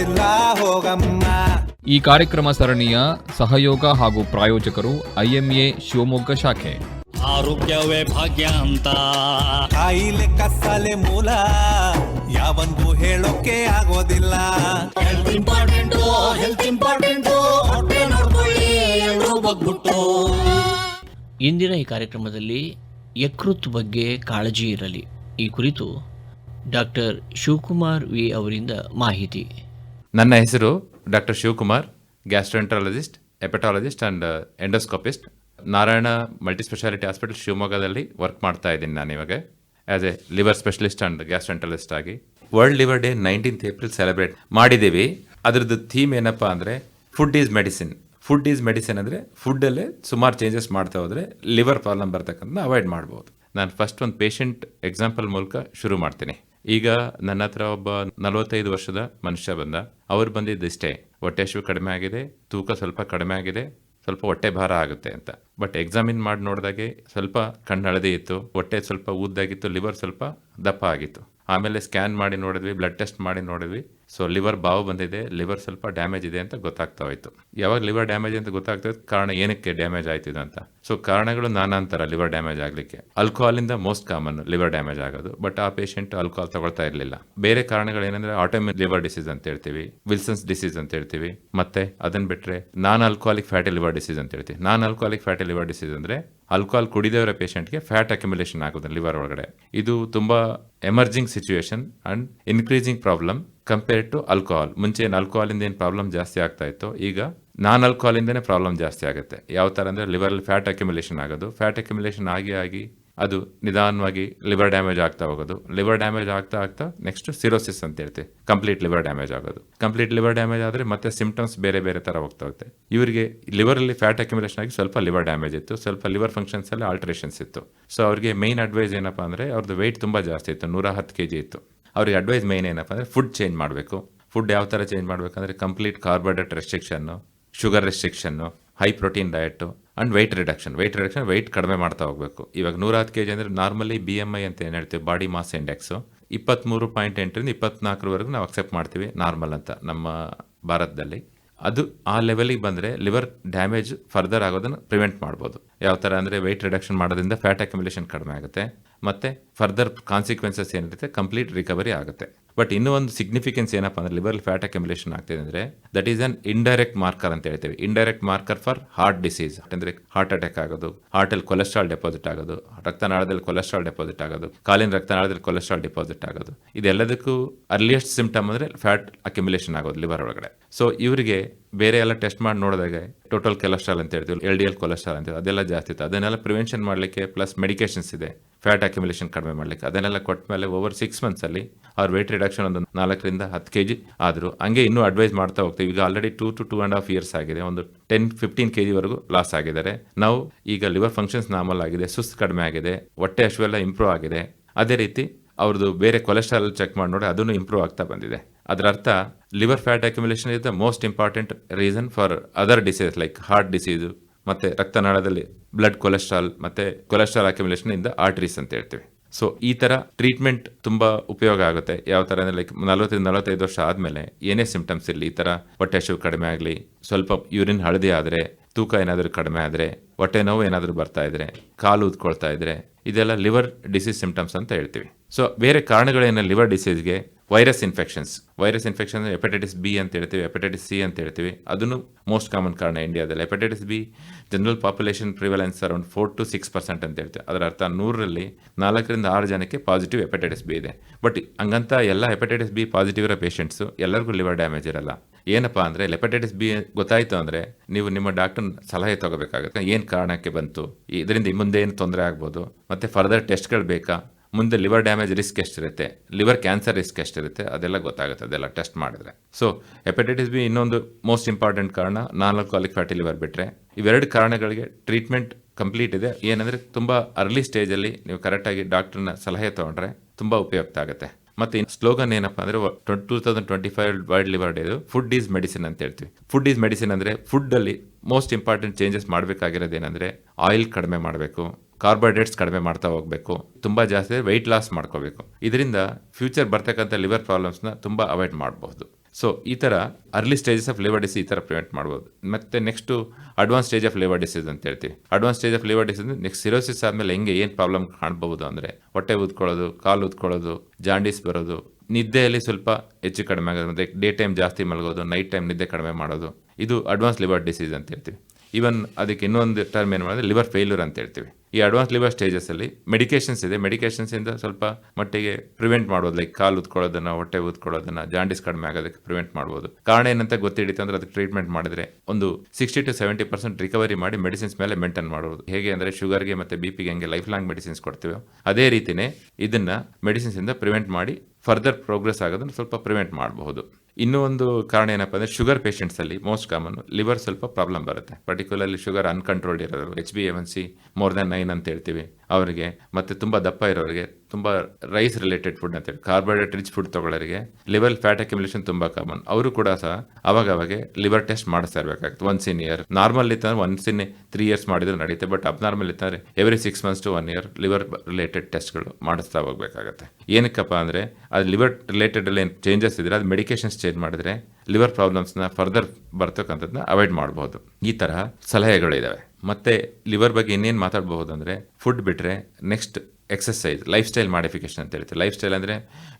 ಗೊತ್ತಿಲ್ಲ ಹೋಗಮ್ಮ. ಈ ಕಾರ್ಯಕ್ರಮ ಸರಣಿಯ ಸಹಯೋಗ ಹಾಗೂ ಪ್ರಾಯೋಜಕರು ಐಎಂಎ ಶಿವಮೊಗ್ಗ ಶಾಖೆ. ಆರೋಗ್ಯವೇ ಭಾಗ್ಯ ಅಂತ. ಕಾಯಿಲೆ ಕಸಾಲೆ ಮೂಲ ಯಾವನ್ಗೂ ಹೇಳೋಕೆ ಆಗೋದಿಲ್ಲ. ಹೆಲ್ತ್ ಇಂಪಾರ್ಟೆಂಟ್ ಹೆಲ್ತ್ ಇಂಪಾರ್ಟೆಂಟ್ ಹೊಟ್ಟೆ ನೋಡ್ಕೊಳ್ಳಿ ಎಲ್ರೂ ಬಗ್ಬಿಟ್ಟು. ಇಂದಿನ ಈ ಕಾರ್ಯಕ್ರಮದಲ್ಲಿ ಯಕೃತ್ ಬಗ್ಗೆ ಕಾಳಜಿ ಇರಲಿ. ಈ ಕುರಿತು ಡಾಕ್ಟರ್ ಶಿವಕುಮಾರ್ ವಿ ಅವರಿಂದ ಮಾಹಿತಿ. ನನ್ನ ಹೆಸರು doctor Shivakumar gastroenterologist hepatologist and endoscopist. Narayana multispeciality hospital ಶಿವಮೊಗ್ಗದಲ್ಲಿ ವರ್ಕ್ ಮಾಡ್ತಾ ಇದ್ದೀನಿ ನಾನು ಇವಾಗ. As a liver specialist and gastroenterologist ಆಗಿ. World liver day nineteenth April celebrate ಮಾಡಿದ್ದೀವಿ. ಅದ್ರದ್ದು ಥೀಮ್ ಏನಪ್ಪ ಅಂದರೆ food is medicine food is medicine ಅಂದರೆ ಫುಡ್ಡಲ್ಲೇ ಸುಮಾರು ಚೇಂಜಸ್ ಮಾಡ್ತಾ ಹೋದರೆ ಲಿವರ್ ಪ್ರಾಬ್ಲಮ್ ಬರ್ತಕ್ಕಂಥ ಅವಾಯ್ಡ್ ಮಾಡ್ಬೋದು. ನಾನು ಫಸ್ಟ್ ಒಂದು ಪೇಷಂಟ್ ಎಕ್ಸಾಂಪಲ್ ಮೂಲಕ ಶುರು ಮಾಡ್ತೀನಿ. ಈಗ ನನ್ನ ಹತ್ರ ಒಬ್ಬ ನಲವತ್ತೈದು ವರ್ಷದ ಮನುಷ್ಯ ಬಂದ. ಅವ್ರು ಬಂದಿದ್ದು ಇಷ್ಟೇ. ಹೊಟ್ಟೆ ಹಸಿವು ಕಡಿಮೆ ಆಗಿದೆ, ತೂಕ ಸ್ವಲ್ಪ ಕಡಿಮೆ ಆಗಿದೆ, ಸ್ವಲ್ಪ ಹೊಟ್ಟೆ ಭಾರ ಆಗುತ್ತೆ ಅಂತ. ಬಟ್ ಎಕ್ಸಾಮಿನ್ ಮಾಡಿ ನೋಡಿದಾಗೆ ಸ್ವಲ್ಪ ಕಣ್ಣು ಹಳದಿ ಇತ್ತು, ಹೊಟ್ಟೆ ಸ್ವಲ್ಪ ಊದ್ದಾಗಿತ್ತು ಲಿವರ್ ಸ್ವಲ್ಪ ದಪ್ಪ ಆಗಿತ್ತು. ಆಮೇಲೆ ಸ್ಕ್ಯಾನ್ ಮಾಡಿ ನೋಡಿದ್ವಿ ಬ್ಲಡ್ ಟೆಸ್ಟ್ ಮಾಡಿ ನೋಡಿದ್ವಿ. ಸೊ ಲಿವರ್ ಬಾವು ಬಂದಿದೆ ಲಿವರ್ ಸ್ವಲ್ಪ ಡ್ಯಾಮೇಜ್ ಇದೆ ಅಂತ ಗೊತ್ತಾಗ್ತಾ ಹೋಯ್ತು. ಯಾವಾಗ ಲಿವರ್ ಡ್ಯಾಮೇಜ್ ಅಂತ ಗೊತ್ತಾಗ್ತದೆ ಕಾರಣ ಏನಕ್ಕೆ ಡ್ಯಾಮೇಜ್ ಆಯ್ತು ಅಂತ? ಸೊ ಕಾರಣಗಳು ನಾನಾಂತರ ಲಿವರ್ ಡ್ಯಾಮೇಜ್ ಆಗಲಿಕ್ಕೆ. ಆಲ್ಕೋಹಾಲಿಂದ ಮೋಸ್ಟ್ ಕಾಮನ್ ಲಿವರ್ ಡ್ಯಾಮೇಜ್ ಆಗೋದು ಬಟ್ ಆ ಪೇಷಂಟ್ ಆಲ್ಕೋಹಾಲ್ ತಗೊಳ್ತಾ ಇರಲಿಲ್ಲ. ಬೇರೆ ಕಾರಣಗಳು ಏನಂದ್ರೆ ಆಟೋಮಿನ್ ಲಿವರ್ ಡಿಸೀಸ್ ಅಂತ ಹೇಳ್ತೀವಿ ವಿಲ್ಸನ್ಸ್ ಡಿಸೀಸ್ ಅಂತ ಹೇಳ್ತೀವಿ, ಮತ್ತೆ ಅದನ್ನ ಬಿಟ್ಟರೆ non alcoholic fatty liver disease ಅಂತ ಹೇಳ್ತೀವಿ. Non alcoholic fatty liver disease ಅಂದ್ರೆ ಆಲ್ಕೋಹಾಲ್ ಕುಡಿದವರ ಪೇಷಂಟ್ಗೆ ಫ್ಯಾಟ್ ಅಕ್ಯುಮುಲೇಷನ್ ಆಗೋದು ಲಿವರ್ ಒಳಗಡೆ. ಇದು ತುಂಬಾ emerging situation and increasing problem compare to alcohol ಮುಂಚೆ ಏನು ಆಲ್ಕೋಹಾಲಿಂದ ಏನು ಪ್ರಾಬ್ಲಮ್ ಜಾಸ್ತಿ ಆಗ್ತಾ ಇತ್ತು? ಈಗ ನಾನ್ ಆಲ್ಕೋಹಾಲಿಂದನೇ ಪ್ರಾಬ್ಲಮ್ ಜಾಸ್ತಿ ಆಗುತ್ತೆ. ಯಾವ ಥರ ಅಂದರೆ ಲಿವರಲ್ಲಿ ಫ್ಯಾಟ್ ಅಕ್ಯುಮುಲೇಷನ್ ಆಗೋದು. ಫ್ಯಾಟ್ ಅಕ್ಯುಮುಲೇಷನ್ ಆಗಿ ಆಗಿ ಅದು ನಿಧಾನವಾಗಿ ಲಿವರ್ ಡ್ಯಾಮೇಜ್ ಆಗ್ತಾ ಹೋಗೋದು. ಲಿವರ್ ಡ್ಯಾಮೇಜ್ ಆಗ್ತಾ ಆಗ್ತಾ ನೆಕ್ಸ್ಟ್ ಸಿರೋಸಿಸ್ ಅಂತ ಹೇಳ್ತೀವಿ ಕಂಪ್ಲೀಟ್ ಲಿವರ್ ಡ್ಯಾಮೇಜ್ ಆಗೋದು. ಕಂಪ್ಲೀಟ್ ಲಿವರ್ ಡ್ಯಾಮೇಜ್ ಆದರೆ ಮತ್ತೆ ಸಿಂಪ್ಟಮ್ಸ್ ಬೇರೆ ಬೇರೆ ಥರ ಹೋಗ್ತಾ ಹೋಗುತ್ತೆ. ಇವರಿಗೆ ಲಿವರಲ್ಲಿ ಫ್ಯಾಟ್ ಅಕ್ಯುಮುಲೇಷನ್ ಆಗಿ ಸ್ವಲ್ಪ ಲಿವರ್ ಡ್ಯಾಮೇಜ್ ಇತ್ತು. ಸ್ವಲ್ಪ ಲಿವರ್ ಫಂಕ್ಷನ್ಸಲ್ಲಿ ಆಲ್ಟ್ರೇಷನ್ಸ್ ಇತ್ತು. ಸೊ ಅವರಿಗೆ ಮೈನ್ ಅಡ್ವೈಸ್ ಏನಪ್ಪ ಅಂದರೆ ಅವ್ರದ್ದು ವೆಯ್ಟ್ ತುಂಬ ಜಾಸ್ತಿ ಇತ್ತು. ನೂರ ಹತ್ತು ಕೆ ಜಿ ಇತ್ತು. ಅವ್ರಿಗೆ ಅಡ್ವೈಸ್ ಮೇನ್ ಏನಪ್ಪ ಅಂದರೆ ಫುಡ್ ಚೇಂಜ್ ಮಾಡಬೇಕು. ಫುಡ್ ಯಾವ ಥರ ಚೇಂಜ್ ಮಾಡಬೇಕಂದ್ರೆ complete carbohydrate restriction sugar restriction high protein diet and weight reduction weight reduction weight ಕಡಿಮೆ ಮಾಡ್ತಾ ಹೋಗಬೇಕು. ಇವಾಗ ನೂರ ಹತ್ತು ಕೆ ಜಿ ಅಂದರೆ ನಾರ್ಮಲಿ ಬಿ ಎಂ ಐ ಅಂತ ಏನು ಹೇಳ್ತೀವಿ? ಬಾಡಿ ಮಾಸ್ ಇಂಡೆಕ್ಸು ಇಪ್ಪತ್ತ್ಮೂರು ಪಾಯಿಂಟ್ ಎಂಟರಿಂದ ಇಪ್ಪತ್ನಾಲ್ಕರವರೆಗೂ ನಾವು ಅಕ್ಸೆಪ್ಟ್ ಮಾಡ್ತೀವಿ ನಾರ್ಮಲ್ ಅಂತ ನಮ್ಮ ಭಾರತದಲ್ಲಿ. ಅದು ಆ ಲೆವೆಲಿಗೆ ಬಂದರೆ ಲಿವರ್ ಡ್ಯಾಮೇಜ್ ಫರ್ದರ್ ಆಗೋದನ್ನು ಪ್ರಿವೆಂಟ್ ಮಾಡ್ಬೋದು. ಯಾವ ಥರ ಅಂದರೆ ವೆಯ್ಟ್ ರಿಡಕ್ಷನ್ ಮಾಡೋದ್ರಿಂದ ಫ್ಯಾಟ್ ಅಕ್ಯುಮುಲೇಷನ್ ಕಡಿಮೆ ಆಗುತ್ತೆ. ಮತ್ತು ಫರ್ದರ್ ಕಾನ್ಸಿಕ್ವೆನ್ಸಸ್ ಏನಿರುತ್ತೆ? ಕಂಪ್ಲೀಟ್ ರಿಕವರಿ ಆಗುತ್ತೆ. ಬಟ್ ಇನ್ನೂ ಒಂದು ಸಿಗ್ನಿಫಿಕೆನ್ಸ್ ಏನಪ್ಪ ಅಂದರೆ ಲಿವರ್ ಫ್ಯಾಟ್ ಅಕ್ಯುಮುಲೇಷನ್ ಆಗ್ತಿದೆ ಅಂದರೆ that is an indirect marker ಅಂತ ಹೇಳ್ತೀವಿ. Indirect marker for heart disease ಅಂದರೆ ಹಾರ್ಟ್ ಅಟ್ಯಾಕ್ ಆಗೋದು ಹಾರ್ಟಲ್ಲಿ ಕೊಲೆಸ್ಟ್ರಾಲ್ ಡೆಪಾಸಿಟ್ ಆಗೋದು, ರಕ್ತನಾಳದಲ್ಲಿ ಕೊಲೆಸ್ಟ್ರಾಲ್ ಡೆಪಾಸಿಟ್ ಆಗೋದು, ಕಾಲಿನ ರಕ್ತನಾಳದಲ್ಲಿ ಕೊಲೆಸ್ಟ್ರಾಲ್ ಡೆಪಾಸಿಟ್ ಆಗೋದು. ಇದೆಲ್ಲದಕ್ಕೂ ಅರ್ಲಿಯೆಸ್ಟ್ ಸಿಂಪ್ಟಮ್ ಅಂದರೆ ಫ್ಯಾಟ್ ಅಕ್ಯುಮುಲೇಷನ್ ಆಗೋದು ಲಿವರ್ ಒಳಗಡೆ. ಸೊ ಇವರಿಗೆ ಬೇರೆ ಎಲ್ಲ ಟೆಸ್ಟ್ ಮಾಡಿ ನೋಡಿದಾಗ ಟೋಟಲ್ ಕೊಲೆಸ್ಟ್ರಾಲ್ ಅಂತ ಹೇಳ್ತೀವಿ ಎಲ್ ಡಿ ಎಲ್ ಕೊಲೆಸ್ಟ್ರಾಲ್ ಅಂತ ಅದೆಲ್ಲ ಜಾಸ್ತಿ ಇತ್ತು. ಅದನ್ನೆಲ್ಲ ಪ್ರಿವೆನ್ಷನ್ ಮಾಡಲಿಕ್ಕೆ ಪ್ಲಸ್ ಮೆಡಿಕೇಶನ್ಸ್ ಇದೆ. ಫ್ಯಾಟ್ ಅಕ್ಯುಮುಲೇಷನ್ ಕಡಿಮೆ ಮಾಡಲಿಕ್ಕೆ. ಅದನ್ನೆಲ್ಲ ಕೊಟ್ಟ ಮೇಲೆ ಓವರ್ ಸಿಕ್ಸ್ ಮಂತ್ಸಲ್ಲಿ ಅವ್ರ ವೆಯ್ಟ್ ರಿಡಕ್ಷನ್ ಒಂದು ನಾಲ್ಕರಿಂದ ಹತ್ತು ಕೆ ಜಿ ಆದರೂ ಹಂಗೆ ಇನ್ನೂ ಅಡ್ವೈಸ್ ಮಾಡ್ತಾ ಹೋಗ್ತೀವಿ. ಈಗ already two to two and half years ಆಗಿದೆ. ಒಂದು ಟೆನ್ ಫಿಫ್ಟೀನ್ ಕೆ ಜಿವರೆಗೂ ಲಾಸ್ ಆಗಿದ್ದಾರೆ. ನಾವು ಈಗ ಲಿವರ್ ಫಂಕ್ಷನ್ಸ್ ನಾರ್ಮಲ್ ಆಗಿದೆ, ಸುಸ್ತು ಕಡಿಮೆ ಆಗಿದೆ, ಹೊಟ್ಟೆ ಹಶುವೆಲ್ಲ ಇಂಪ್ರೂವ್ ಆಗಿದೆ. ಅದೇ ರೀತಿ ಅವ್ರದ್ದು ಬೇರೆ ಕೊಲೆಸ್ಟ್ರಾಲ್ ಚೆಕ್ ಮಾಡಿ ನೋಡಿ ಅದನ್ನು ಇಂಪ್ರೂವ್ ಆಗ್ತಾ ಬಂದಿದೆ. ಅದರ ಅರ್ಥ liver fat accumulation is the most important reason for other disease like heart disease ಮತ್ತು ರಕ್ತನಾಳದಲ್ಲಿ ಬ್ಲಡ್ ಕೊಲೆಸ್ಟ್ರಾಲ್ ಮತ್ತು ಕೊಲೆಸ್ಟ್ರಾಲ್ ಅಕ್ಯುಮಿಲೇಷನ್ ಇಂದ ಆರ್ಟರೀಸ್ ಅಂತ ಹೇಳ್ತೀವಿ. ಸೊ ಈ ಥರ ಟ್ರೀಟ್ಮೆಂಟ್ ತುಂಬ ಉಪಯೋಗ ಆಗುತ್ತೆ. ಯಾವ ಥರ ಅಂದರೆ ಲೈಕ್ ನಲವತ್ತೈದು ನಲವತ್ತೈದು ವರ್ಷ ಆದಮೇಲೆ ಏನೇ ಸಿಂಪ್ಟಮ್ಸ್ ಇರಲಿ, ಈ ಥರ ಹೊಟ್ಟೆ ಹಸಿವು ಕಡಿಮೆ ಆಗಲಿ, ಸ್ವಲ್ಪ ಯೂರಿನ್ ಹಳದಿ ಆದರೆ, ತೂಕ ಏನಾದರೂ ಕಡಿಮೆ ಆದರೆ, ಹೊಟ್ಟೆ ನೋವು ಏನಾದರೂ ಬರ್ತಾ ಇದ್ರೆ, ಕಾಲು ಉದ್ಕೊಳ್ತಾ ಇದ್ರೆ, ಇದೆಲ್ಲ ಲಿವರ್ ಡಿಸೀಸ್ ಸಿಂಪ್ಟಮ್ಸ್ ಅಂತ ಹೇಳ್ತೀವಿ. ಸೊ ಬೇರೆ ಕಾರಣಗಳೇನ liver ಡಿಸೀಸ್ಗೆ virus infections. Virus infection hepatitis B ಅಂತ ಹೇಳ್ತೀವಿ, ಹೆಪಟೈಟಿಸ್ ಸಿ ಅಂತ ಹೇಳ್ತೀವಿ. ಅದನ್ನು ಮೋಸ್ಟ್ ಕಾಮನ್ ಕಾರಣ ಇಂಡಿಯಾದಲ್ಲಿ. Hepatitis B general population prevalence around four to six percent ಅಂತ ಹೇಳ್ತೀವಿ. ಅದರ ಅರ್ಥ ನೂರರಲ್ಲಿ ನಾಲ್ಕರಿಂದ ಆರು ಜನಕ್ಕೆ ಪಾಸಿಟಿವ್ ಹೆಪಟೈಟಿಸ್ ಬಿ ಇದೆ. ಬಟ್ ಹಂಗಂತ ಎಲ್ಲ ಹೆಪಟೈಟಿಸ್ ಬಿ ಪಾಸಿಟಿವ್ ಇರೋ ಪೇಷೆಂಟ್ಸು ಎಲ್ಲರಿಗೂ ಲಿವರ್ ಡ್ಯಾಮೇಜ್ ಇರಲ್ಲ. ಏನಪ್ಪ ಅಂದರೆ ಹೆಪಟೈಟಿಸ್ ಬಿ ಗೊತ್ತಾಯಿತು ಅಂದರೆ ನೀವು ನಿಮ್ಮ ಡಾಕ್ಟರ್ ಸಲಹೆ ತಗೋಬೇಕಾಗುತ್ತೆ. ಏನು ಕಾರಣಕ್ಕೆ ಬಂತು? ಇದರಿಂದ ಮುಂದೆ ಏನು ತೊಂದರೆ ಆಗ್ಬೋದು? ಮತ್ತು ಫರ್ದರ್ ಟೆಸ್ಟ್ಗಳು ಬೇಕಾ? ಮುಂದೆ ಲಿವರ್ ಡ್ಯಾಮೇಜ್ ರಿಸ್ಕ್ ಎಷ್ಟಿರುತ್ತೆ? ಲಿವರ್ ಕ್ಯಾನ್ಸರ್ ರಿಸ್ಕ್ ಎಷ್ಟಿರುತ್ತೆ? ಅದೆಲ್ಲ ಗೊತ್ತಾಗುತ್ತೆ, ಅದೆಲ್ಲ ಟೆಸ್ಟ್ ಮಾಡಿದ್ರೆ. ಸೊ ಹೆಪಟೈಟಿಸ್ ಬಿ ಇನ್ನೊಂದು ಮೋಸ್ಟ್ ಇಂಪಾರ್ಟೆಂಟ್ ಕಾರಣ, ನಾಲ್ಕು ಆಲಿಕ್ ಫ್ಯಾಟಿ ಲಿವರ್ ಬಿಟ್ಟರೆ ಇವೆರಡು ಕಾರಣಗಳಿಗೆ ಟ್ರೀಟ್ಮೆಂಟ್ ಕಂಪ್ಲೀಟ್ ಇದೆ. ಏನಂದರೆ, ತುಂಬ ಅರ್ಲಿ ಸ್ಟೇಜಲ್ಲಿ ನೀವು ಕರೆಕ್ಟಾಗಿ ಡಾಕ್ಟರ್ನ ಸಲಹೆ ತೊಗೊಂಡ್ರೆ ತುಂಬ ಉಪಯುಕ್ತ ಆಗುತ್ತೆ. ಮತ್ತೆ ಸ್ಲೋಗನ್ ಏನಪ್ಪ ಅಂದರೆ two thousand twenty five world liver day food is medicine ಅಂತ ಹೇಳ್ತೀವಿ. ಫುಡ್ ಈಸ್ ಮೆಡಿಸಿನ್ ಅಂದರೆ ಫುಡ್ಡಲ್ಲಿ ಮೋಸ್ಟ್ ಇಂಪಾರ್ಟೆಂಟ್ ಚೇಂಜಸ್ ಮಾಡಬೇಕಾಗಿರೋದು ಏನಂದರೆ ಆಯಿಲ್ ಕಡಿಮೆ ಮಾಡಬೇಕು. ಕಾರ್ಬೋಹೈಡ್ರೇಟ್ಸ್ ಕಡಿಮೆ ಮಾಡ್ತಾ ಹೋಗಬೇಕು, ತುಂಬ ಜಾಸ್ತಿ ವೆಯ್ಟ್ ಲಾಸ್ ಮಾಡ್ಕೋಬೇಕು. ಇದರಿಂದ ಫ್ಯೂಚರ್ ಬರ್ತಕ್ಕಂಥ ಲಿವರ್ ಪ್ರಾಬ್ಲಮ್ಸ್ನ ತುಂಬ ಅವಾಯ್ಡ್ ಮಾಡಬಹುದು. ಸೊ ಈ ಥರ early stages of liver disease ಈ ಥರ ಪ್ರಿವೆಂಟ್ ಮಾಡ್ಬೋದು. ಮತ್ತು next advance stage of liver disease ಅಂತ ಹೇಳ್ತೀವಿ. Advance stage of liver disease next cirrhosis ಆದಮೇಲೆ ಹೆಂಗೆ ಏನು ಪ್ರಾಬ್ಲಮ್ ಕಾಣ್ಬೋದು ಅಂದರೆ ಹೊಟ್ಟೆ ಊದ್ಕೊಳ್ಳೋದು, ಕಾಲು ಊದ್ಕೊಳ್ಳೋದು ಜಾಂಡೀಸ್ ಬರೋದು, ನಿದ್ದೆಯಲ್ಲಿ ಸ್ವಲ್ಪ ಹೆಚ್ಚು ಕಡಿಮೆ ಆಗೋದು, ಮತ್ತು ಡೇ ಟೈಮ್ ಜಾಸ್ತಿ ಮಲಗೋದು ನೈಟ್ ಟೈಮ್ ನಿದ್ದೆ ಕಡಿಮೆ ಮಾಡೋದು. ಇದು ಅಡ್ವಾನ್ಸ್ ಲಿವರ್ ಡಿಸೀಸ್ ಅಂತ ಹೇಳ್ತೀವಿ. ಈವನ್ ಅದಕ್ಕೆ ಇನ್ನೊಂದು ಟರ್ಮ್ ಏನು ಮಾಡಿದ್ರೆ ಲಿವರ್ ಫೇಲ್ಯೂರ್ ಅಂತ ಹೇಳ್ತೀವಿ. ಈ ಅಡ್ವಾನ್ಸ್ ಲಿವರ್ ಸ್ಟೇಜಸಲ್ಲಿ ಮೆಡಿಕೇಶನ್ಸ್ ಇದೆ. ಮೆಡಿಕೇಶನ್ಸಿಂದ ಸ್ವಲ್ಪ ಮಟ್ಟಿಗೆ ಪ್ರಿವೆಂಟ್ ಮಾಡ್ಬೋದು. ಲೈಕ್ ಕಾಲು ಉತ್ಕೊಳ್ಳೋದನ್ನ ಹೊಟ್ಟೆ ಉತ್ಕೊಳ್ಳೋದನ್ನು ಜಾಂಡಿಸ್ ಕಡಿಮೆ ಆಗೋದಕ್ಕೆ ಪ್ರಿವೆಂಟ್ ಮಾಡ್ಬೋದು. ಕಾರಣ ಏನಂತ ಗೊತ್ತಿಡಿತು ಅಂದ್ರೆ ಅದಕ್ಕೆ ಟ್ರೀಟ್ಮೆಂಟ್ ಮಾಡಿದ್ರೆ ಒಂದು sixty to seventy percent recovery ಮಾಡಿ ಮೆಡಿಸಿನ್ಸ್ ಮೇಲೆ ಮೇಂಟೈನ್ ಮಾಡ್ಬೋದು. ಹೇಗೆ ಅಂದರೆ ಶುಗರ್ಗೆ ಮತ್ತು ಬಿ ಪಿಗೆ ಹೆಂಗೆ ಲೈಫ್ ಲಾಂಗ್ ಮೆಡಿಸಿನ್ಸ್ ಕೊಡ್ತೀವೋ. ಅದೇ ರೀತಿನೇ ಇದನ್ನ ಮೆಡಿಸಿನ್ಸ್ ಇಂದ ಪ್ರಿವೆಂಟ್ ಮಾಡಿ ಫರ್ದರ್ ಪ್ರೋಗ್ರೆಸ್ ಆಗೋದನ್ನು ಸ್ವಲ್ಪ ಪ್ರಿವೆಂಟ್ ಮಾಡಬಹುದು. ಇನ್ನೂ ಒಂದು ಕಾರಣ ಏನಪ್ಪ ಅಂದರೆ ಶುಗರ್ ಪೇಷಂಟ್ಸಲ್ಲಿ ಮೋಸ್ಟ್ ಕಾಮನ್ ಲಿವರ್ ಸ್ವಲ್ಪ ಪ್ರಾಬ್ಲಮ್ ಬರುತ್ತೆ. ಪರ್ಟಿಕ್ಯುಲರ್ಲಿ ಶುಗರ್ ಅನ್ಕಂಟ್ರೋಲ್ಡ್ ಇರೋರು H B M C more than nine ಅಂತ ಹೇಳ್ತೀವಿ. ಅವರಿಗೆ, ಮತ್ತೆ ತುಂಬ ದಪ್ಪ ಇರೋರಿಗೆ, ತುಂಬ ರೈಸ್ ರಿಲೇಟೆಡ್ ಫುಡ್ ಅಂತ ಹೇಳಿ ಕಾರ್ಬೋಹೈಡ್ರೇಟ್ ರಿಚ್ ಫುಡ್ ತಗೊಳ್ಳೋರಿಗೆ ಲಿವರ್ ಫ್ಯಾಟ್ ಅಕ್ಯುಮುಲೇಷನ್ ತುಂಬ ಕಾಮನ್ ಅವರು ಕೂಡ ಸಹ ಅವಾಗ ಅವಾಗ ಲಿವರ್ ಟೆಸ್ಟ್ ಮಾಡಿಸ್ತಾ ಇರಬೇಕಾಗುತ್ತೆ. ಒನ್ಸ್ ಇನ್ ಇಯರ್ ನಾರ್ಮಲ್ ಇತ್ತಂದ್ರೆ ಒನ್ಸ್ ಇನ್ ತ್ರೀ ಇಯರ್ಸ್ ಮಾಡಿದ್ರೆ ನಡೆಯುತ್ತೆ ಬಟ್ ಅಬ್ನಾರ್ಮಲ್ ಇತ್ತಂದ್ರೆ every six months to one year liver related ಟೆಸ್ಟ್ಗಳು ಮಾಡಿಸ್ತಾ ಹೋಗ್ಬೇಕಾಗತ್ತೆ. ಏನಕ್ಕಪ್ಪ ಅಂದರೆ, ಅದು ಲಿವರ್ ರಿಲೇಟೆಡ್ ಅಲ್ಲಿ ಏನು ಚೇಂಜಸ್ ಇದ್ರೆ, ಅದು ಮೆಡಿಕೇಶನ್ಸ್ ಚೇಂಜ್ ಮಾಡಿದ್ರೆ ಲಿವರ್ ಪ್ರಾಬ್ಲಮ್ಸ್ನ ಫರ್ದರ್ ಬರ್ತಕ್ಕಂಥದ್ದನ್ನ ಅವಾಯ್ಡ್ ಮಾಡ್ಬೋದು. ಈ ಥರ ಸಲಹೆಗಳಿದ್ದಾವೆ ಮತ್ತೆ ಲಿವರ್ ಬಗ್ಗೆ ಇನ್ನೇನು ಮಾತಾಡಬಹುದು ಅಂದರೆ ಫುಡ್ ಬಿಟ್ಟರೆ next exercise life style modification ಅಂತ ಹೇಳ್ತೀವಿ. ಲೈಫ್ ಸ್ಟೈಲ್ ಅಂದರೆ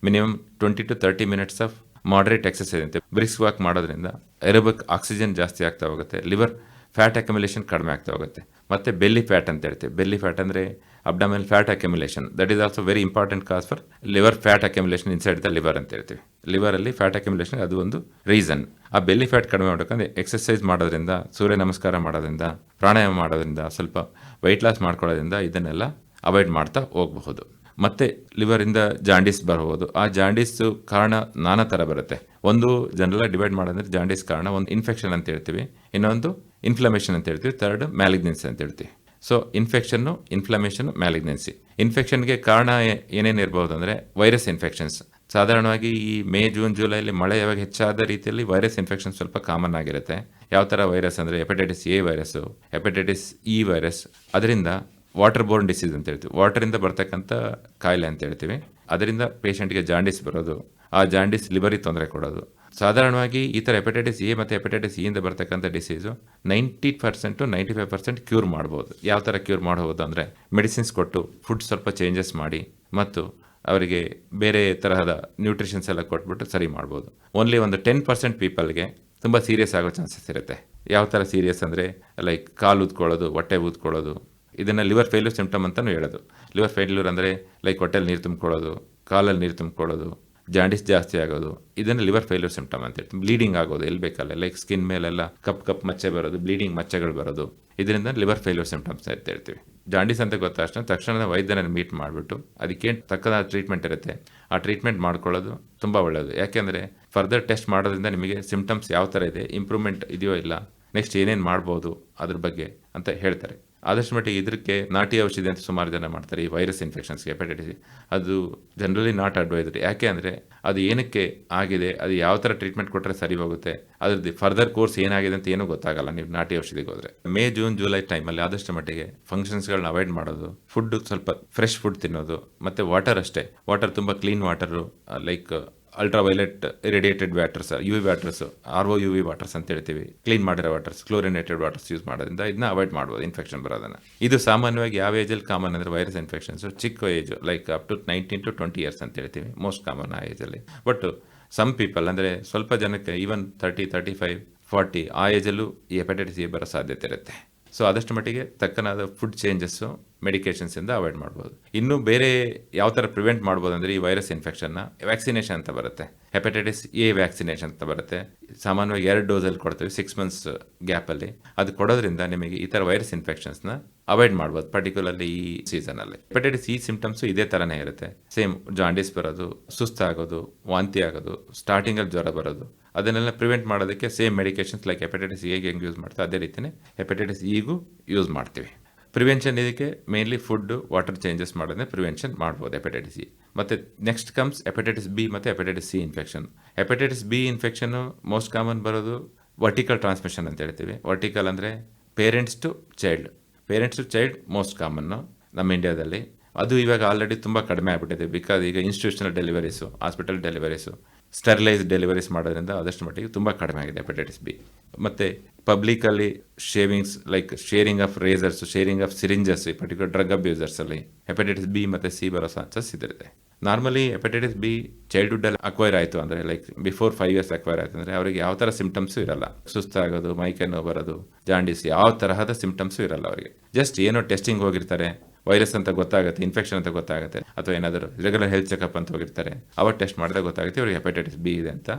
minimum twenty to thirty minutes of moderate exercise ಅಂತ ಬ್ರಿಕ್ಸ್ ವಾಕ್ ಮಾಡೋದ್ರಿಂದ ಎರೋಬಿಕ್ ಆಕ್ಸಿಜನ್ ಜಾಸ್ತಿ ಆಗ್ತಾ ಹೋಗುತ್ತೆ. ಲಿವರ್ ಫ್ಯಾಟ್ ಅಕ್ಯುಮುಲೇಷನ್ ಕಡಿಮೆ ಆಗ್ತಾ ಹೋಗುತ್ತೆ. ಮತ್ತು ಬೆಲ್ಲಿ ಫ್ಯಾಟ್ ಅಂತ ಹೇಳ್ತೀವಿ. ಬೆಲ್ಲಿ ಫ್ಯಾಟ್ ಅಂದರೆ abdominal fat accumulation that is also very important cause for liver fat accumulation inside the liver ಅಂತ ಹೇಳ್ತೀವಿ. ಲಿವರಲ್ಲಿ ಫ್ಯಾಟ್ ಅಕ್ಯುಮುಲೇಷನ್ ಅದು ಒಂದು ರೀಸನ್ ಆ ಬೆಲ್ಲಿ ಫ್ಯಾಟ್ ಕಡಿಮೆ ಮಾಡಬೇಕಂದ್ರೆ ಎಕ್ಸಸೈಸ್ ಮಾಡೋದ್ರಿಂದ, ಸೂರ್ಯ ನಮಸ್ಕಾರ ಮಾಡೋದ್ರಿಂದ, ಪ್ರಾಣಾಯಾಮ ಮಾಡೋದ್ರಿಂದ, ಸ್ವಲ್ಪ ವೆಯ್ಟ್ ಲಾಸ್ ಮಾಡ್ಕೊಳ್ಳೋದ್ರಿಂದ ಇದನ್ನೆಲ್ಲ ಅವಾಯ್ಡ್ ಮಾಡ್ತಾ ಹೋಗಬಹುದು. ಮತ್ತೆ ಲಿವರಿಂದ ಜಾಂಡೀಸ್ ಬರಬಹುದು. ಆ ಜಾಂಡೀಸ್ ಕಾರಣ ನಾನಾ ಥರ ಬರುತ್ತೆ. ಒಂದು ಜನರಲ್ ಡಿವೈಡ್ ಮಾಡೋದಂದ್ರೆ ಜಾಂಡೀಸ್ ಕಾರಣ ಒಂದು ಇನ್ಫೆಕ್ಷನ್ ಅಂತ ಹೇಳ್ತೀವಿ. ಇನ್ನೊಂದು ಇನ್ಫ್ಲಮೇಷನ್ ಅಂತ ಹೇಳ್ತೀವಿ. ಥರ್ಡ್ ಮ್ಯಾಲಿಗ್ನೆನ್ಸಿ ಅಂತ ಹೇಳ್ತೀವಿ. ಸೊ ಇನ್ಫೆಕ್ಷನ್ನು ಇನ್ಫ್ಲಮೇಷನ್ ಮ್ಯಾಲಿಗ್ನೆನ್ಸಿ ಇನ್ಫೆಕ್ಷನ್ಗೆ ಕಾರಣ ಏನೇನು ಇರ್ಬೋದು ಅಂದರೆ ವೈರಸ್ ಇನ್ಫೆಕ್ಷನ್ಸ್ ಸಾಧಾರಣವಾಗಿ ಈ ಮೇ, ಜೂನ್, ಜುಲೈಲಿ ಮಳೆ ಯಾವಾಗ ಹೆಚ್ಚಾದ ರೀತಿಯಲ್ಲಿ ವೈರಸ್ ಇನ್ಫೆಕ್ಷನ್ ಸ್ವಲ್ಪ ಕಾಮನ್ ಆಗಿರುತ್ತೆ. ಯಾವ ಥರ ವೈರಸ್ ಅಂದರೆ hepatitis A virus hepatitis E virus ಅದರಿಂದ ವಾಟರ್ ಬೋರ್ನ್ ಡಿಸೀಸ್ ಅಂತ ಹೇಳ್ತೀವಿ. ವಾಟರಿಂದ ಬರ್ತಕ್ಕಂಥ ಕಾಯಿಲೆ ಅಂತ ಹೇಳ್ತೀವಿ. ಅದರಿಂದ ಪೇಷಂಟ್ಗೆ ಜಾಂಡಿಸ್ ಬರೋದು. ಆ ಜಾಂಡಿಸ್ ಲಿವರಿಗೆ ತೊಂದರೆ ಕೊಡೋದು. ಸಾಧಾರಣವಾಗಿ ಈ ಥರ ಹೆಪಟೈಟಿಸ್ ಎ ಮತ್ತು ಹೆಪಟೈಟಿಸ್ ಇಯಿಂದ ಬರ್ತಕ್ಕಂಥ disease ninety percent ninety five percent cure ಮಾಡ್ಬೋದು. ಯಾವ ಥರ ಕ್ಯೂರ್ ಮಾಡಬಹುದು ಅಂದರೆ ಮೆಡಿಸಿನ್ಸ್ ಕೊಟ್ಟು ಫುಡ್ ಸ್ವಲ್ಪ ಚೇಂಜಸ್ ಮಾಡಿ ಮತ್ತು ಅವರಿಗೆ ಬೇರೆ ತರಹದ ನ್ಯೂಟ್ರಿಷನ್ಸ್ ಎಲ್ಲ ಕೊಟ್ಬಿಟ್ಟು ಸರಿ ಮಾಡ್ಬೋದು. ಓನ್ಲಿ ಒಂದು ಟೆನ್ ಪರ್ಸೆಂಟ್ ಪೀಪಲ್ಗೆ ತುಂಬ ಸೀರಿಯಸ್ ಆಗೋ ಚಾನ್ಸಸ್ ಇರುತ್ತೆ. ಯಾವ ಥರ ಸೀರಿಯಸ್ ಅಂದರೆ ಲೈಕ್ ಕಾಲು ಊದ್ಕೊಳ್ಳೋದು, ಹೊಟ್ಟೆ ಊದ್ಕೊಳ್ಳೋದು, ಇದನ್ನು ಲಿವರ್ ಫೇಲ್ಯೂರ್ ಸಿಂಪ್ಟಮ್ ಅಂತಲೂ ಹೇಳೋದು. ಲಿವರ್ ಫೇಲ್ಯೂರ್ ಅಂದರೆ ಲೈಕ್ ಹೊಟ್ಟೆಲಿ ನೀರು ತುಂಬಿಕೊಳ್ಳೋದು ಕಾಲಲ್ಲಿ ನೀರು ತುಂಬಿಕೊಳ್ಳೋದು ಜಾಂಡಿಸ್ ಜಾಸ್ತಿ ಆಗೋದು, ಇದನ್ನು ಲಿವರ್ ಫೇಲ್ಯೂರ್ ಸಿಂಪ್ಟಮ್ ಅಂತ. ಹೇಳ್ತೀವಿ ಬ್ಲೀಡಿಂಗ್ ಆಗೋದು, ಎಲ್ಲಿ ಬೇಕಲ್ಲ ಲೈಕ್ ಸ್ಕಿನ್ ಮೇಲೆಲ್ಲ ಕಪ್ ಕಪ್ ಮಚ್ಚೆ ಬರೋದು ಬ್ಲೀಡಿಂಗ್ ಮಚ್ಚೆಗಳು ಬರೋದು, ಇದರಿಂದ ಲಿವರ್ ಫೇಲ್ಯೂರ್ ಸಿಂಪ್ಟಮ್ಸ್ ಅಂತ ಹೇಳ್ತೀವಿ. ಜಾಂಡಿಸ್ ಅಂತ ಗೊತ್ತಾದ ತಕ್ಷಣ ವೈದ್ಯನನ್ನು ಮೀಟ್ ಮಾಡಿಬಿಟ್ಟು ಅದಕ್ಕೆ ತಕ್ಕದ ಟ್ರೀಟ್ಮೆಂಟ್ ಇರುತ್ತೆ, ಆ ಟ್ರೀಟ್ಮೆಂಟ್ ಮಾಡ್ಕೊಳ್ಳೋದು ತುಂಬ ಒಳ್ಳೆಯದು ಯಾಕೆಂದರೆ ಫರ್ದರ್ ಟೆಸ್ಟ್ ಮಾಡೋದ್ರಿಂದ ನಿಮಗೆ ಸಿಂಪ್ಟಮ್ಸ್ ಯಾವ ಥರ ಇದೆ ಇಂಪ್ರೂವ್ಮೆಂಟ್ ಇದೆಯೋ ಇಲ್ಲ ನೆಕ್ಸ್ಟ್ ಏನೇನು ಮಾಡ್ಬೋದು ಅದ್ರ ಬಗ್ಗೆ ಅಂತ ಹೇಳ್ತಾರೆ. ಆದಷ್ಟು ಮಟ್ಟಿಗೆ ಇದಕ್ಕೆ ನಾಟಿ ಔಷಧಿ ಅಂತ ಸುಮಾರು ಜನ ಮಾಡ್ತಾರೆ ಈ ವೈರಸ್ ಇನ್ಫೆಕ್ಷನ್ಸ್ಗೆ ಹೆಪಟೈಟಿಸ್ ಅದು ಜನರಲಿ ನಾಟ್ ಅಡ್ವೈಸ್ಡ್ ಯಾಕೆ ಅಂದರೆ ಅದು ಏನಕ್ಕೆ ಆಗಿದೆ, ಅದು ಯಾವ ಥರ ಟ್ರೀಟ್ಮೆಂಟ್ ಕೊಟ್ಟರೆ ಸರಿ ಹೋಗುತ್ತೆ, ಅದರದ್ದು ಫರ್ದರ್ ಕೋರ್ಸ್ ಏನಾಗಿದೆ ಅಂತ ಏನೂ ಗೊತ್ತಾಗಲ್ಲ ನೀವು ನಾಟಿ ಔಷಧಿಗೆ ಹೋದರೆ. ಮೇ ಜೂನ್ ಜುಲೈ ಟೈಮಲ್ಲಿ ಆದಷ್ಟು ಮಟ್ಟಿಗೆ ಫಂಕ್ಷನ್ಸ್ಗಳನ್ನ ಅವಾಯ್ಡ್ ಮಾಡೋದು ಫುಡ್ ಸ್ವಲ್ಪ ಫ್ರೆಶ್ ಫುಡ್ ತಿನ್ನೋದು, ಮತ್ತು ವಾಟರ್ ಅಷ್ಟೇ. ವಾಟರ್ ತುಂಬ clean water like ultraviolet waters U V waters R O U V waters ಅಂತ ಹೇಳ್ತೀವಿ. ಕ್ಲೀನ್ ಮಾಡಿರೋ ವಾಟರ್ಸ್ ಕ್ಲೋರಿನೇಟೆಡ್ ವಾಟರ್ಸ್ ಯೂಸ್ ಮಾಡೋದ್ರಿಂದ ಇದನ್ನ ಅವಾಯ್ಡ್ ಮಾಡ್ಬೋದು ಇನ್ಫೆಕ್ಷನ್ ಬರೋದನ್ನು. ಇದು ಸಾಮಾನ್ಯವಾಗಿ ಯಾವ ಏಜಲ್ಲಿ ಕಾಮನ್ ಅಂದರೆ ವೈರಸ್ ಇನ್ಫೆಕ್ಷನ್ಸ್ ಚಿಕ್ಕ age like up to nineteen to twenty years ಅಂತ ಹೇಳ್ತೀವಿ ಮೋಸ್ಟ್ ಕಾಮನ್ ಆ ಏಜಲ್ಲಿ ಬಟ್ ಸಮ್ ಪೀಪಲ್ ಅಂದರೆ ಸ್ವಲ್ಪ ಜನಕ್ಕೆ even thirty thirty five forty ಆ ಏಜಲ್ಲೂ ಈ ಹೆಪಟೈಟಿಸ್ ಎ ಬರೋ ಸಾಧ್ಯತೆ ಇರುತ್ತೆ. ಸೊ ಆದಷ್ಟು ಮಟ್ಟಿಗೆ ತಕ್ಕನಾದ ಫುಡ್ ಚೇಂಜಸ್ಸು ಮೆಡಿಕೇಷನ್ಸಿಂದ ಅವಾಯ್ಡ್ ಮಾಡ್ಬೋದು. ಇನ್ನು ಬೇರೆ ಯಾವ ಥರ ಪ್ರಿವೆಂಟ್ ಮಾಡ್ಬೋದು ಅಂದರೆ ಈ ವೈರಸ್ ಇನ್ಫೆಕ್ಷನ್ನ ವ್ಯಾಕ್ಸಿನೇಷನ್ ಅಂತ ಬರುತ್ತೆ. ಹೆಪಟೈಟಿಸ್ ಎ ವ್ಯಾಕ್ಸಿನೇಷನ್ ಅಂತ ಬರುತ್ತೆ. ಸಾಮಾನ್ಯವಾಗಿ ಎರಡು ಡೋಸಲ್ಲಿ ಕೊಡ್ತೀವಿ ಸಿಕ್ಸ್ ಮಂತ್ಸ್ ಗ್ಯಾಪಲ್ಲಿ ಅದು ಕೊಡೋದ್ರಿಂದ ನಿಮಗೆ ಈ ಥರ ವೈರಸ್ ಇನ್ಫೆಕ್ಷನ್ಸ್ನ ಅವಾಯ್ಡ್ ಮಾಡ್ಬೋದು ಪರ್ಟಿಕ್ಯುಲರ್ಲಿ ಈ ಸೀಸನಲ್ಲಿ ಹೆಪಟೈಟಿಸ್ ಈ ಸಿಂಪ್ಟಮ್ಸು ಇದೇ ಥರನೇ ಇರುತ್ತೆ. ಸೇಮ್ ಜಾಂಡಿಸ್ ಬರೋದು, ಸುಸ್ತಾಗೋದು, ವಾಂತಿ ಆಗೋದು ಸ್ಟಾರ್ಟಿಂಗಲ್ಲಿ ಜ್ವರ ಬರೋದು. ಅದನ್ನೆಲ್ಲ ಪ್ರಿವೆಂಟ್ ಮಾಡೋದಕ್ಕೆ ಸೇಮ್ ಮೆಡಿಕೇಷನ್ಸ್ ಲೈಕ್ ಹೆಪಟೈಟಿಸ್ ಹೇಗೆ ಹೆಂಗೆ ಯೂಸ್ ಮಾಡ್ತೀವಿ, ಅದೇ ರೀತಿಯೇ ಹೆಪಟೈಟಿಸ್ ಈಗೂ ಯೂಸ್ ಮಾಡ್ತೀವಿ. ಪ್ರಿವೆನ್ಷನ್ ಇದಕ್ಕೆ ಮೇನ್ಲಿ ಫುಡ್ ವಾಟರ್ ಚೇಂಜಸ್ ಮಾಡೋದೇ ಪ್ರಿವೆನ್ಷನ್ ಮಾಡ್ಬೋದು ಹೆಪಟೈಟಿಸ್ ಇ ಮತ್ತು ನೆಕ್ಸ್ಟ್ ಕಮ್ಸ್ ಹೆಪಟೈಟಿಸ್ ಬಿ ಮತ್ತು hepatitis C infection hepatitis B infection most common ಬರೋದು ವರ್ಟಿಕಲ್ ಟ್ರಾನ್ಸ್ಮಿಷನ್ ಅಂತ ಹೇಳ್ತೀವಿ. ವರ್ಟಿಕಲ್ ಅಂದರೆ parents to child parents to child most common ನಮ್ಮ ಇಂಡಿಯಾದಲ್ಲಿ ಅದು ಇವಾಗ ಆಲ್ರೆಡಿ ತುಂಬ ಕಡಿಮೆ ಆಗಿಬಿಟ್ಟಿದೆ ಬಿಕಾಸ್ ಈಗ institutional deliveries hospital deliveries sterilise deliveries ಮಾಡೋದ್ರಿಂದ ಆದಷ್ಟು ಮಟ್ಟಿಗೆ ತುಂಬ ಕಡಿಮೆ ಆಗಿದೆ ಹೆಪಟೈಟಿಸ್ ಬಿ ಮತ್ತು ಪಬ್ಲಿಕಲ್ಲಿ shavings like sharing of razors sharing of syringes particular drug ಅಬ್ಯೂಸರ್ಸಲ್ಲಿ hepatitis B ಮತ್ತು ಸಿ ಬರೋ ಚಾನ್ಸಸ್ ಇದಿರುತ್ತೆ ನಾರ್ಮಲಿ ಹೆಪಟೈಟಿಸ್ ಬಿ ಚೈಲ್ಡ್ಹುಡ್ಡಲ್ಲಿ ಅಕ್ವೈರ್ ಆಯಿತು ಅಂದರೆ like before five years acquire ಆಯಿತು ಅಂದರೆ ಅವರಿಗೆ ಯಾವ ಥರ ಸಿಂಪ್ಟಮ್ಸು ಇರಲ್ಲ. ಸುಸ್ತಾಗೋದು ಮೈಕೈ ನೋವು ಬರೋದು ಜಾಂಡಿಸ್ ಯಾವ ತರಹದ ಸಿಂಪ್ಟಮ್ಸು ಇರಲ್ಲ ಅವರಿಗೆ. ಜಸ್ಟ್ ಏನೋ ಟೆಸ್ಟಿಂಗ್ ಹೋಗಿರ್ತಾರೆ ವೈರಸ್ ಅಂತ ಗೊತ್ತಾಗುತ್ತೆ ಇನ್ಫೆಕ್ಷನ್ ಅಂತ ಗೊತ್ತಾಗುತ್ತೆ, ಅಥವಾ ಏನಾದರೂ ರೆಗ್ಯುಲರ್ ಹೆಲ್ತ್ ಚೆಕಪ್ ಅಂತ ಹೋಗಿರ್ತಾರೆ ಅವಾಗ ಟೆಸ್ಟ್ ಮಾಡಿದಾಗ ಗೊತ್ತಾಗುತ್ತೆ ಇವರಿಗೆ ಹೆಪಟೈಟಿಸ್ ಬಿ ಇದೆ ಅಂತ.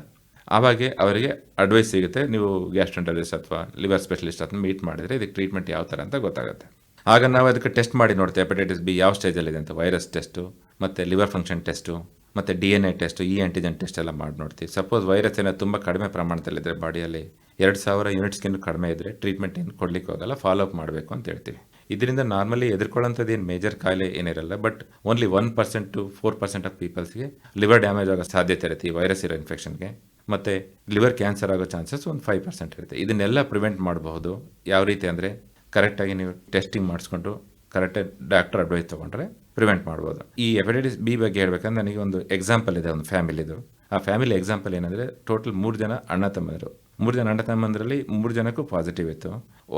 ಆವಾಗ ಅವರಿಗೆ ಅಡ್ವೈಸ್ ಸಿಗುತ್ತೆ, ನೀವು ಗ್ಯಾಸ್ಟ್ರೆಂಟಲಿಸ್ಟ್ ಅಥವಾ ಲಿವರ್ ಸ್ಪೆಷಲಿಸ್ಟ್ ಅಥವಾ ಮೀಟ್ ಮಾಡಿದರೆ ಇದಕ್ಕೆ ಟ್ರೀಟ್ಮೆಂಟ್ ಯಾವ ಥರ ಅಂತ ಗೊತ್ತಾಗುತ್ತೆ. ಆಗ ನಾವು ಅದಕ್ಕೆ ಟೆಸ್ಟ್ ಮಾಡಿ ನೋಡ್ತೇವೆ ಹೆಪಟೈಟಿಸ್ ಬಿ ಯಾವ ಸ್ಟೇಜಲ್ಲಿದೆ ಅಂತ ವೈರಸ್ ಟೆಸ್ಟು ಮತ್ತು ಲಿವರ್ ಫಂಕ್ಷನ್ ಟೆಸ್ಟು ಮತ್ತು D N A test E antigen test ಎಲ್ಲ ಮಾಡಿ ನೋಡ್ತೀವಿ. ಸಪೋಸ್ ವೈರಸ್ ಏನೋ ತುಂಬ ಕಡಿಮೆ ಪ್ರಮಾಣದಲ್ಲಿದ್ದರೆ ಬಾಡಿಯಲ್ಲಿ ಎರಡು ಸಾವಿರ ಯೂನಿಟ್ಸ್ಗಿಂತ ಕಡಿಮೆ ಇದ್ದರೆ ಟ್ರೀಟ್ಮೆಂಟ್ ಏನು ಕೊಡ್ಲಿಕ್ಕೆ ಹೋಗಲ್ಲ ಫಾಲೋಅಪ್ ಮಾಡಬೇಕು ಅಂತ ಹೇಳ್ತೀವಿ. ಇದರಿಂದ ನಾರ್ಮಲಿ ಎದುರ್ಕೊಳ್ಳೋಂಥದ್ದು ಏನು ಮೇಜರ್ ಕಾಯಿಲೆ ಏನಿರಲ್ಲ but only one percent to four percent of ಪೀಪಲ್ಸ್ಗೆ liver damage ಆಗೋ ಸಾಧ್ಯತೆ ಇರುತ್ತೆ ಈ ವೈರಸ್ ಇರೋ ಇನ್ಫೆಕ್ಷನ್ಗೆ ಮತ್ತು ಲಿವರ್ ಕ್ಯಾನ್ಸರ್ ಆಗೋ ಚಾನ್ಸಸ್ ಒಂದು ಫೈವ್ ಪರ್ಸೆಂಟ್ ಇರುತ್ತೆ. ಇದನ್ನೆಲ್ಲ ಪ್ರಿವೆಂಟ್ ಮಾಡಬಹುದು. ಯಾವ ರೀತಿ ಅಂದರೆ ಕರೆಕ್ಟಾಗಿ ನೀವು ಟೆಸ್ಟಿಂಗ್ ಮಾಡಿಸ್ಕೊಂಡು ಕರೆಕ್ಟಾಗಿ ಡಾಕ್ಟರ್ ಅಡ್ವೈಸ್ ತೊಗೊಂಡ್ರೆ ಪ್ರಿವೆಂಟ್ ಮಾಡ್ಬೋದು. ಈ ಹೆಪಟೈಟಿಸ್ ಬಿ ಬಗ್ಗೆ ಹೇಳ್ಬೇಕಂದ್ರೆ ನನಗೆ ಒಂದು ಎಕ್ಸಾಂಪಲ್ ಇದೆ, ಒಂದು ಫ್ಯಾಮಿಲಿದು ಆ ಫ್ಯಾಮಿಲಿ ಎಕ್ಸಾಂಪಲ್ ಏನಂದರೆ ಟೋಟಲ್ ಮೂರು ಜನ ಅಣ್ಣ ತಮ್ಮಂದರು. ಮೂರು ಜನ ಅಣ್ಣ ತಮ್ಮಂದರಲ್ಲಿ ಮೂರು ಜನಕ್ಕೂ ಪಾಸಿಟಿವ್ ಇತ್ತು.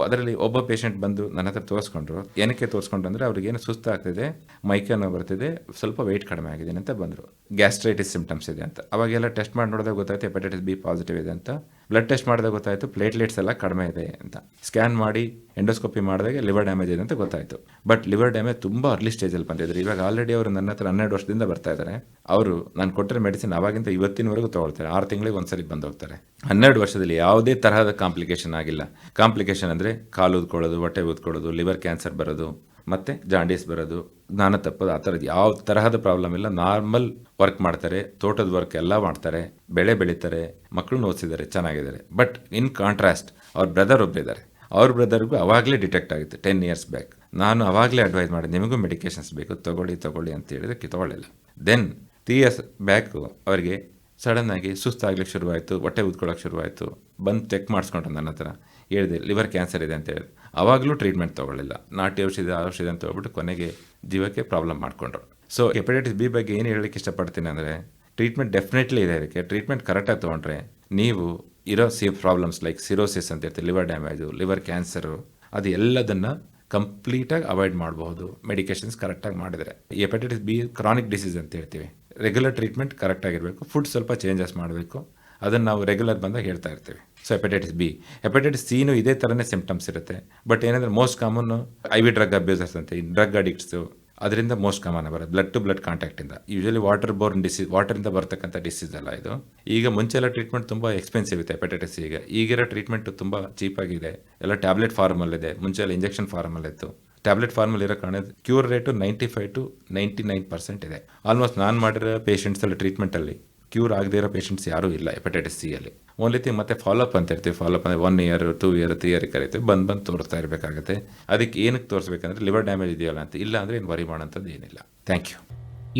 ಅದರಲ್ಲಿ ಒಬ್ಬ ಪೇಷಂಟ್ ಬಂದು ನನ್ನ ಹತ್ರ ತೋರಿಸ್ಕೊಂಡ್ರು. ಏನಕ್ಕೆ ತೋರಿಸ್ಕೊಂಡ್ರು ಅಂದರೆ ಅವ್ರಿಗೆ ಏನು ಸುಸ್ತಾಗ್ತಿದೆ ಮೈಕೈ ನೋವು ಬರ್ತಿದೆ, ಸ್ವಲ್ಪ ವೆಯ್ಟ್ ಕಡಿಮೆ ಆಗಿದೆ ಅಂತ ಬಂದರು. ಗ್ಯಾಸ್ಟ್ರೈಟಿಸ್ ಸಿಂಪ್ಟಮ್ಸ್ ಇದೆ ಅಂತ. ಅವಾಗೆಲ್ಲ ಟೆಸ್ಟ್ ಮಾಡಿ ನೋಡಿದಾಗ ಗೊತ್ತಾಯ್ತು ಹೆಪಟೈಟಿಸ್ ಬಿ ಪಾಸಿಟಿವ್ ಇದೆ ಅಂತ. ಬ್ಲಡ್ ಟೆಸ್ಟ್ ಮಾಡಿದಾಗ ಗೊತ್ತಾಯಿತು ಪ್ಲೇಟ್ಲೆಟ್ಸ್ ಎಲ್ಲ ಕಡಿಮೆ ಇದೆ ಅಂತ. ಸ್ಕ್ಯಾನ್ ಮಾಡಿ ಎಂಡೋಸ್ಕೋಪಿ ಮಾಡಿದಾಗ ಲಿವರ್ ಡ್ಯಾಮೇಜ್ ಇದೆ ಅಂತ ಗೊತ್ತಾಯಿತು. ಬಟ್ ಲಿವರ್ ಡ್ಯಾಮೇಜ್ ತುಂಬ ಅರ್ಲಿ ಸ್ಟೇಜಲ್ಲಿ ಬಂದಿದ್ರು ಇವಾಗ ಆಲ್ರೆಡಿ ಅವರು ನನ್ನ ಹತ್ರ ಹನ್ನೆರಡು ವರ್ಷದಿಂದ ಬರ್ತಾ ಇದ್ದಾರೆ. ಅವರು ನಾನು ಕೊಟ್ಟಿರೋ ಮೆಡಿಸಿನ್ ಅವಾಗಿಂದ ಇವತ್ತಿನವರೆಗೂ ತಗೊಳ್ತಾರೆ. ಆರು ತಿಂಗಳಿಗೆ ಒಂದ್ಸರಿ ಬಂದು ಹೋಗ್ತಾರೆ ಹನ್ನೆರಡು ವರ್ಷದಲ್ಲಿ ಯಾವುದೇ ತರಹದ ಕಾಂಪ್ಲಿಕೇಶನ್ ಆಗಿಲ್ಲ. ಕಾಂಪ್ಲಿಕೇಶನ್ ಅಂದರೆ ಕಾಲು ಉದ್ಕೊಳ್ಳೋದು ಹೊಟ್ಟೆ ಊದ್ಕೊಳ್ಳೋದು ಲಿವರ್ ಕ್ಯಾನ್ಸರ್ ಬರೋದು, ಮತ್ತು ಜಾಂಡೀಸ್ ಬರೋದು, ಜ್ಞಾನ ತಪ್ಪೋದು, ಆ ಥರದ್ದು ಯಾವ ತರಹದ ಪ್ರಾಬ್ಲಮ್ ಇಲ್ಲ. ನಾರ್ಮಲ್ ವರ್ಕ್ ಮಾಡ್ತಾರೆ, ತೋಟದ ವರ್ಕ್ ಎಲ್ಲ ಮಾಡ್ತಾರೆ, ಬೆಳೆ ಬೆಳೀತಾರೆ ಮಕ್ಕಳು ಓದಿಸಿದ್ದಾರೆ, ಚೆನ್ನಾಗಿದ್ದಾರೆ. ಬಟ್ ಇನ್ ಕಾಂಟ್ರಾಸ್ಟ್ ಅವ್ರ ಬ್ರದರ್ ಒಬ್ಬರಿದ್ದಾರೆ ಅವ್ರ ಬ್ರದರ್ಗೂ ಅವಾಗಲೇ ಡಿಟೆಕ್ಟ್ ಆಗಿತ್ತು ಟೆನ್ ಇಯರ್ಸ್ ಬ್ಯಾಕ್ ನಾನು ಅವಾಗಲೇ ಅಡ್ವೈಸ್ ಮಾಡಿದೆ ನಿಮಗೂ ಮೆಡಿಕೇಶನ್ಸ್ ಬೇಕು, ತಗೊಳ್ಳಿ ತಗೊಳ್ಳಿ ಅಂತ ಹೇಳಿದ್ರೆ ತಗೊಳ್ಳಿಲ್ಲ. ದೆನ್ ತ್ರೀ ಇಯರ್ಸ್ ಬ್ಯಾಕು ಅವರಿಗೆ ಸಡನ್ನಾಗಿ ಸುಸ್ತಾಗ್ಲಿಕ್ಕೆ ಶುರುವಾಯಿತು, ಹೊಟ್ಟೆ ಊದ್ಕೊಳ್ಳೋಕೆ ಶುರುವಾಯಿತು, ಬಂದು ಚೆಕ್ ಮಾಡಿಸ್ಕೊಂಡು ನನ್ನ ಹತ್ರ. ಹೇಳಿದೆ, ಲಿವರ್ ಕ್ಯಾನ್ಸರ್ ಇದೆ ಅಂತ ಹೇಳಿ. ಆವಾಗಲೂ ಟ್ರೀಟ್ಮೆಂಟ್ ತೊಗೊಳ್ಳಿಲ್ಲ. ನಾಟಿ ಔಷಧಿ ಔಷಧಿ ಅಂತ ಹೇಳ್ಬಿಟ್ಟು ಕೊನೆಗೆ ಜೀವಕ್ಕೆ ಪ್ರಾಬ್ಲಮ್ ಮಾಡಿಕೊಂಡ್ರು. ಸೊ, ಹೆಪಟೈಟಿಸ್ ಬಿ ಬಗ್ಗೆ ಏನು ಹೇಳಲಿಕ್ಕೆ ಇಷ್ಟಪಡ್ತೀನಿ ಅಂದರೆ, ಟ್ರೀಟ್ಮೆಂಟ್ ಡೆಫಿನೆಟ್ಲಿ ಇದೆ ಇದಕ್ಕೆ ಟ್ರೀಟ್ಮೆಂಟ್ ಕರೆಕ್ಟಾಗಿ ತೊಗೊಂಡ್ರೆ ನೀವು ಇರೋ ಸಿ ಪ್ರಾಬ್ಲಮ್ಸ್ ಲೈಕ್ ಸಿರೋಸಿಸ್ ಅಂತ ಇರ್ತೀವಿ ಲಿವರ್ ಡ್ಯಾಮೇಜು, ಲಿವರ್ ಕ್ಯಾನ್ಸರು, ಅದು ಎಲ್ಲದನ್ನು ಕಂಪ್ಲೀಟಾಗಿ ಅವಾಯ್ಡ್ ಮಾಡಬಹುದು ಮೆಡಿಕೇಷನ್ಸ್ ಕರೆಕ್ಟಾಗಿ ಮಾಡಿದರೆ. ಹೆಪಟೈಟಿಸ್ ಬಿ ಕ್ರಾನಿಕ್ ಡಿಸೀಸ್ ಅಂತ ಹೇಳ್ತೀವಿ. ರೆಗ್ಯುಲರ್ ಟ್ರೀಟ್ಮೆಂಟ್ ಕರೆಕ್ಟಾಗಿರಬೇಕು ಫುಡ್ ಸ್ವಲ್ಪ ಚೇಂಜಸ್ ಮಾಡಬೇಕು. ಅದನ್ನು ನಾವು ರೆಗ್ಯುಲರ್ ಬಂದಾಗ ಹೇಳ್ತಾ ಇರ್ತೀವಿ. ಸೊ ಹೆಪಟೈಟಿಸ್ ಬಿ ಹೆಪಟೈಟಿಸ್ ಸಿನೂ ಇದೇ ಥರನೇ ಸಿಂಪ್ಟಮ್ಸ್ ಇರುತ್ತೆ. ಬಟ್ ಏನಂದರೆ most common I V drug abusers ಅಂತ ಡ್ರಗ್ ಅಡಿಕ್ಟ್ಸು ಅದರಿಂದ ಮೋಸ್ಟ್ ಕಾಮನ್ ಬರೋದು ಬ್ಲಡ್ ಟು ಬ್ಲಡ್ ಕಾಂಟ್ಯಾಕ್ಟಿಂದ ಯೂಶಲಿ ವಾಟರ್ ಬೋರ್ನ್ ಡಿಸೀಸ್ ವಾಟರಿಂದ ಬರ್ತಕ್ಕಂಥ ಡಿಸೀಸ್ ಅಲ್ಲ ಇದು. ಈಗ ಮುಂಚೆ ಎಲ್ಲ ಟ್ರೀಟ್ಮೆಂಟ್ ತುಂಬ ಎಕ್ಸ್ಪೆನ್ಸಿವ್ ಇತ್ತು ಹೆಪಟೈಟಿಸ್ ಈಗ. ಈಗಿರೋ ಟ್ರೀಟ್ಮೆಂಟ್ ತುಂಬ ಚೀಪಾಗಿದೆ ಎಲ್ಲ ಟ್ಯಾಬ್ಲೆಟ್ ಫಾರ್ಮಲ್ಲಿದೆ ಮುಂಚೆ ಎಲ್ಲ ಇಂಜೆಕ್ಷನ್ ಫಾರ್ಮಲ್ಲಿತ್ತು ಟ್ಯಾಬ್ಲೆಟ್ ಫಾರ್ಮಲ್ಲಿ ಇರೋ ಕಾರಣ cure rate ninety five to ninety nine percent ಇದೆ. ಆಲ್ಮೋಸ್ಟ್ ನಾನು ಮಾಡಿರೋ ಪೇಷಂಟ್ಸ್ ಎಲ್ಲ ಟ್ರೀಟ್ಮೆಂಟಲ್ಲಿ ಕ್ಯೂರ್ ಆಗದೇ ಇರೋ ಪೇಷಂಟ್ಸ್ ಯಾರೂ ಇಲ್ಲ ಹೆಪಟೈಟಿಸ್ ಸಿ ಅಲ್ಲಿ. ಓನ್ಲಿ ಥಿಂಗ್ ಮತ್ತೆ ಫಾಲೋಅಪ್ ಅಂತ ಇರ್ತೀವಿ. ಫಾಲೋಅಪ್ ಅಂದರೆ one year two year three year ಕರಿತೀವಿ. ಬಂದು ಬಂದು ತೋರಿಸ್ತಾ ಇರಬೇಕಾಗುತ್ತೆ. ಅದಕ್ಕೆ ಏನಕ್ಕೆ ತೋರಿಸ್ಬೇಕಂದ್ರೆ ಲಿವರ್ ಡ್ಯಾಮೇಜ್ ಇದೆಯಲ್ಲ ಅಂತ. ಇಲ್ಲ ಅಂದರೆ ಏನು ವರಿ ಮಾಡೋಂಥದ್ದು ಏನಿಲ್ಲ. ಥ್ಯಾಂಕ್ ಯು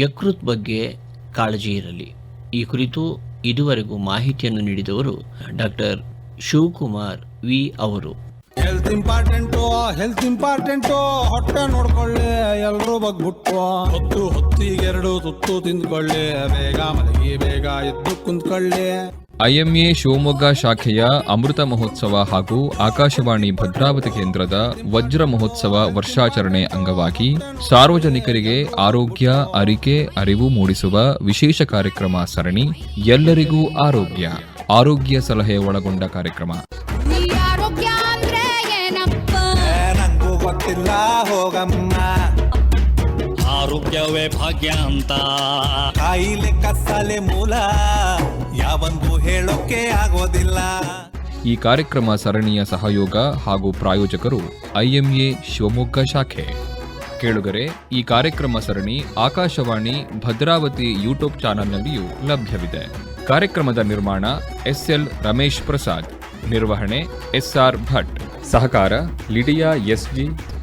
ಯಕೃತ್ ಬಗ್ಗೆ ಕಾಳಜಿ ಇರಲಿ. ಈ ಕುರಿತು ಇದುವರೆಗೂ ಮಾಹಿತಿಯನ್ನು ನೀಡಿದವರು ಡಾಕ್ಟರ್ ಶಿವಕುಮಾರ್ ವಿ ಅವರು. ಹೆಲ್ತ್ ಇಂಪಾರ್ಟೆಂಟು ಹೆಲ್ತ್ ಇಂಪಾರ್ಟೆಂಟು ಹೊಟ್ಟೆ ನೋಡ್ಕೊಳ್ಳಿ, ಎಲ್ರೂ ಬಗ್ಬಿಟ್ಟು. ಹೊತ್ತು, ಹೊತ್ತಿಗೆರಡು ತುತ್ತು ತಿಂದ್ಕೊಳ್ಳಿ, ಬೇಗ ಮಲಗಿ, ಬೇಗ ಎದ್ದು ಕುಂತ್ಕೊಳ್ಳಿ. ಐಎಂಎ ಶಿವಮೊಗ್ಗ ಶಾಖೆಯ ಅಮೃತ ಮಹೋತ್ಸವ ಹಾಗೂ ಆಕಾಶವಾಣಿ ಭದ್ರಾವತಿ ಕೇಂದ್ರದ ವಜ್ರ ಮಹೋತ್ಸವ ವರ್ಷಾಚರಣೆ ಅಂಗವಾಗಿ ಸಾರ್ವಜನಿಕರಿಗೆ ಆರೋಗ್ಯ, ಅರಿಕೆ, ಅರಿವು ಮೂಡಿಸುವ ವಿಶೇಷ ಕಾರ್ಯಕ್ರಮ ಸರಣಿ ಎಲ್ಲರಿಗೂ ಆರೋಗ್ಯ ಆರೋಗ್ಯ ಸಲಹೆ ಒಳಗೊಂಡ ಕಾರ್ಯಕ್ರಮ. ಹೋಗಮ್ಮ ಆರೋಗ್ಯವೇ ಭಾಗ್ಯ ಅಂತ. ಕಾಯಿಲೆ ಕತ್ತಲೆ ಮೂಲ ಯಾವಂದು ಹೇಳೋಕೆ ಆಗೋದಿಲ್ಲ. ಈ ಕಾರ್ಯಕ್ರಮ ಸರಣಿಯ ಸಹಯೋಗ ಹಾಗೂ ಪ್ರಾಯೋಜಕರು ಐಎಂಎ ಶಿವಮೊಗ್ಗ ಶಾಖೆ. ಕೇಳುಗರೆ ಈ ಕಾರ್ಯಕ್ರಮ ಸರಣಿ ಆಕಾಶವಾಣಿ ಭದ್ರಾವತಿ ಯೂಟ್ಯೂಬ್ ಚಾನೆಲ್ನಲ್ಲಿಯೂ ಲಭ್ಯವಿದೆ. ಕಾರ್ಯಕ್ರಮದ ನಿರ್ಮಾಣ ಎಸ್ಎಲ್ ರಮೇಶ್ ಪ್ರಸಾದ್. ನಿರ್ವಹಣೆ ಎಸ್ಆರ್ ಭಟ್. ಸಹಕಾರ ಲಿಡಿಯಾ ಎಸ್ಜಿ